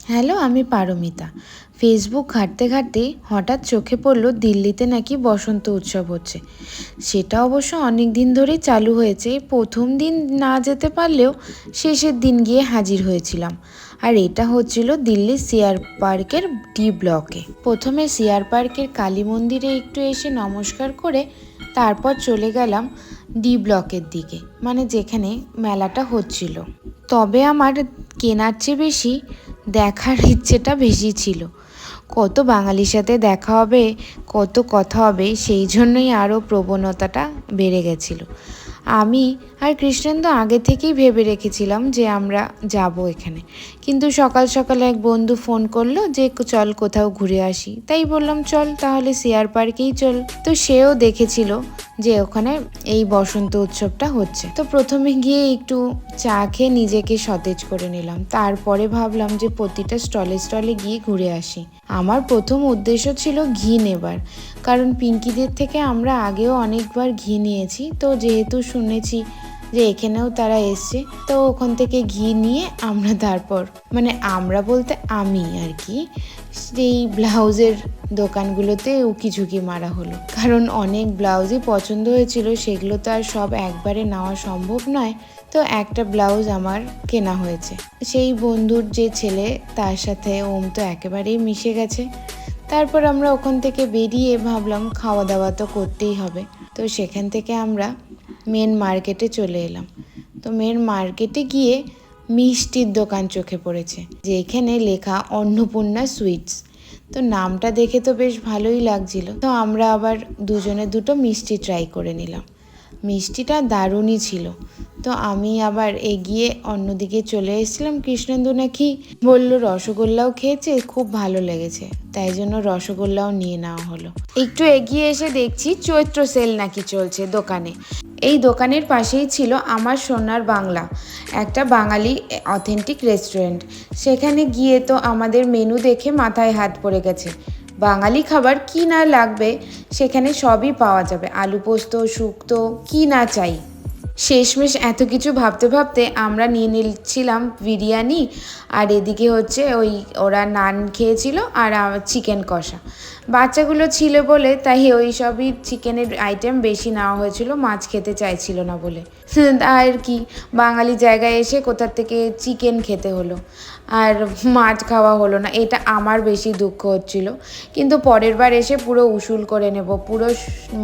Hello, আমি Paromita. Facebook ঘাঁটতে ঘাঁটতে হঠাৎ চোখে পড়ল দিল্লিতে নাকি বসন্ত উৎসব হচ্ছে। সেটা অবশ্য অনেক দিন ধরেই চালু হয়েছে। প্রথম দিন না যেতে পারলেও শেষের দিন গিয়ে হাজির হয়েছিলাম। আর এটা হচ্ছিল দিল্লির সিয়ার পার্কের ডি ব্লকে। প্রথমে সিয়ার পার্কের কালী মন্দিরে একটু এসে নমস্কার করে তারপর চলে গেলাম ডি ব্লকের দিকে মানে যেখানে মেলাটা হচ্ছিল। তবে আমার কেনার চেয়ে বেশি দেখার ইচ্ছেটা বেশি ছিল। কত বাঙালির সাথে দেখা হবে, কত কথা হবে, সেই জন্যই আরও প্রবণতাটা বেড়ে গেছিল। আমি আর কৃষ্ণেন্দু আগে থেকেই ভেবে রেখেছিলাম যে আমরা যাব এখানে। কিন্তু সকাল সকাল এক বন্ধু ফোন করল যে, চল কোথাও ঘুরে আসি। তাই বললাম, চল, তাহলে সিয়ার পার্কেই চল। তো সেও দেখেছিল যে ওখানে এই বসন্ত উৎসবটা হচ্ছে। তো প্রথমে গিয়ে একটু চা খেয়ে নিজেকে সতেজ করে নিলাম। তারপরে ভাবলাম যে, প্রতিটা স্টলে স্টলে গিয়ে ঘুরে আসি। আমার প্রথম উদ্দেশ্য ছিল ঘি নেবার। কারণ পিঙ্কিদের থেকে আমরা আগেও অনেকবার ঘি নিয়েছি। তো যেহেতু শুনেছি যে এখানেও তারা এসছে। তো ওখান থেকে ঘি নিয়ে আমরা তারপর মানে আমরা বলতে আমি আর কি, সেই ব্লাউজের দোকানগুলোতে উকি ঝুঁকি মারা হলো। কারণ অনেক ব্লাউজই পছন্দ হয়েছিল, সেগুলো তো আর সব একবারে নেওয়া সম্ভব নয়। তো একটা ব্লাউজ আমার কেনা হয়েছে। সেই বন্ধুর যে ছেলে, তার সাথে ওম তো একেবারেই মিশে গেছে। তারপর আমরা ওখান থেকে বেরিয়ে ভাবলাম, খাওয়া দাওয়া তো করতেই হবে। তো সেখান থেকে আমরা মেন মার্কেটে চলে এলাম। তো মেন মার্কেটে গিয়ে মিষ্টির দোকান চোখে পড়েছে যে এখানে লেখা অন্নপূর্ণা সুইটস। তো নামটা দেখে তো বেশ ভালোই লাগছিল। তো আমরা আবার দুজনে দুটো মিষ্টি ট্রাই করে নিলাম। মিষ্টিটা দারুণই ছিল। তো আমি আবার এগিয়ে অন্যদিকে চলে এসেছিলাম। কৃষ্ণেন্দু নাকি বলল, রসগোল্লাও খেয়েছে, খুব ভালো লেগেছে। তাই জন্য রসগোল্লাও নিয়ে নেওয়া হলো। একটু এগিয়ে এসে দেখছি চৈত্র সেল নাকি চলছে দোকানে। এই দোকানের পাশেই ছিল আমার সোনার বাংলা, একটা বাঙালি অথেন্টিক রেস্টুরেন্ট সেখানে গিয়ে তো আমাদের মেনু দেখে মাথায় হাত পড়ে গেছে। বাঙালি খাবার কি না লাগবে, সেখানে সবই পাওয়া যাবে। আলু পোস্ত, শুক্তো, কি না চাই। শেষমেশ এত কিছু ভাবতে ভাবতে আমরা নিয়ে নিচ্ছিলাম বিরিয়ানি, আর এদিকে হচ্ছে ওই ওরা নান খেয়েছিল আর চিকেন কষা। বাচ্চাগুলো ছিল বলে তাই ওই সবই চিকেনের আইটেম বেশি নেওয়া হয়েছিল, মাছ খেতে চাইছিল না বলে। আর কি, বাঙালি জায়গায় এসে কোথার থেকে চিকেন খেতে হলো, আর মাছ খাওয়া হলো না, এটা আমার বেশি দুঃখ হচ্ছিল। কিন্তু পরের বার এসে পুরো উসুল করে নেব, পুরো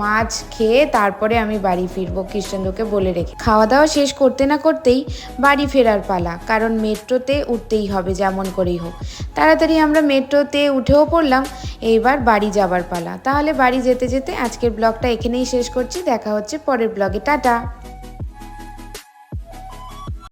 মাছ খেয়ে তারপরে আমি বাড়ি ফিরবো, কৃষ্ণেন্দুকে বলে রেখে খাওয়া দাওয়া শেষ করতে না করতেই বাড়ি ফেরার পালা, কারণ মেট্রোতে উঠতেই হবে যেমন করেই হোক। তাড়াতাড়ি আমরা মেট্রোতে উঠেও পড়লাম, এইবার বাড়ি যাবার পালা। তাহলে বাড়ি যেতে যেতে আজকের ব্লগটা এখানেই শেষ করছি। দেখা হচ্ছে পরের ব্লগে। টাটা!